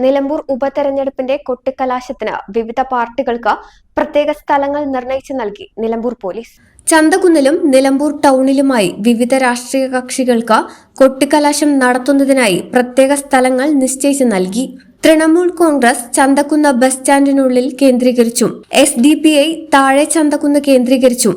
നിലമ്പൂർ ഉപതെരഞ്ഞെടുപ്പിന്റെ കൊട്ടിക്കലാശത്തിന് വിവിധ പാർട്ടികൾക്ക് പ്രത്യേക സ്ഥലങ്ങൾ നിർണയിച്ചു നൽകി നിലമ്പൂർ പോലീസ്. ചന്തകുന്നിലും നിലമ്പൂർ ടൗണിലുമായി വിവിധ രാഷ്ട്രീയ കക്ഷികൾക്ക് കൊട്ടിക്കലാശം നടത്തുന്നതിനായി പ്രത്യേക സ്ഥലങ്ങൾ നിശ്ചയിച്ചു നൽകി. തൃണമൂൽ കോൺഗ്രസ് ചന്തക്കുന്ന് ബസ് സ്റ്റാൻഡിനുള്ളിൽ കേന്ദ്രീകരിച്ചു എസ് ഡി പി ഐ താഴെ ചന്തക്കുന്ന് കേന്ദ്രീകരിച്ചു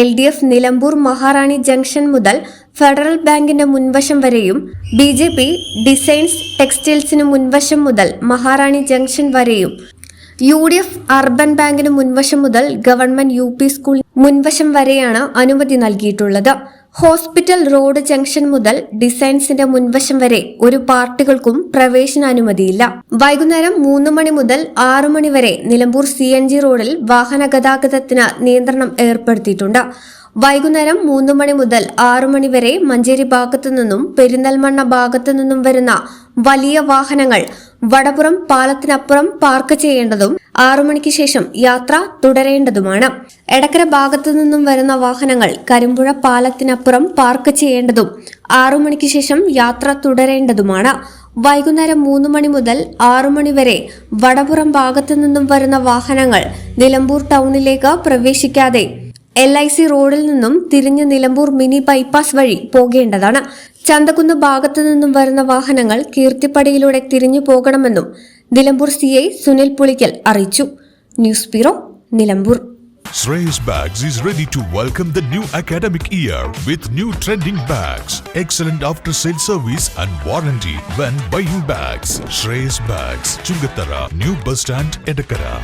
L D F Nilambur Maharani junction മുതൽ ഫെഡറൽ ബാങ്കിന്റെ മുൻവശം വരെയും ബി ജെ പി ഡിസൈൻസ് ടെക്സ്റ്റൈൽസിന് മുൻവശം മുതൽ മഹാറാണി ജംഗ്ഷൻ വരെയും യു ഡി എഫ് അർബൻ ബാങ്കിന് മുൻവശം മുതൽ ഗവൺമെന്റ് യു പി സ്കൂൾ മുൻവശം വരെയാണ് അനുമതി നൽകിയിട്ടുള്ളത്. ഹോസ്പിറ്റൽ റോഡ് ജംഗ്ഷൻ മുതൽ ഡിസൈൻസിന്റെ മുൻവശം വരെ ഒരു പാർട്ടികൾക്കും പ്രവേശനാനുമതിയില്ല. വൈകുന്നേരം മൂന്ന് മണി മുതൽ ആറു മണി വരെ നിലമ്പൂർ സി എൻ ജി റോഡിൽ വാഹന ഗതാഗതത്തിന് നിയന്ത്രണം ഏർപ്പെടുത്തിയിട്ടുണ്ട്. വൈകുന്നേരം മൂന്ന് മണി മുതൽ ആറു മണി വരെ മഞ്ചേരി ഭാഗത്തു നിന്നും പെരിന്തൽമണ്ണ ഭാഗത്തു നിന്നും വരുന്ന വലിയ വാഹനങ്ങൾ വടപുറം പാലത്തിനപ്പുറം പാർക്ക് ചെയ്യേണ്ടതും ആറു മണിക്ക് ശേഷം യാത്ര തുടരേണ്ടതുമാണ്. എടക്കര ഭാഗത്തു നിന്നും വരുന്ന വാഹനങ്ങൾ കരിമ്പുഴ പാലത്തിനപ്പുറം പാർക്ക് ചെയ്യേണ്ടതും ആറു മണിക്ക് ശേഷം യാത്ര തുടരേണ്ടതുമാണ്. വൈകുന്നേരം മൂന്ന് മണി മുതൽ ആറു മണി വരെ വടപുറം ഭാഗത്തു നിന്നും വരുന്ന വാഹനങ്ങൾ നിലമ്പൂർ ടൗണിലേക്ക് പ്രവേശിക്കാതെ എൽ ഐ സി റോഡിൽ നിന്നും തിരിഞ്ഞ് നിലമ്പൂർ മിനി ബൈപ്പാസ് വഴി പോകേണ്ടതാണ് ചന്തക്കുന്ന് ഭാഗത്തു നിന്നും വരുന്ന വാഹനങ്ങൾ കീർത്തിപ്പടിയിലൂടെ തിരിഞ്ഞു പോകണമെന്നും നിലമ്പൂർ സി ഐ സുനിൽ പുളിക്കൽ അറിയിച്ചു news bureau Nilambur Shreyas Bags is ready to welcome the new academic year with new trending bags, excellent after sale service and warranty when buying bags. Shreyas Bags, Chungatara, New Bus Stand, Edakara.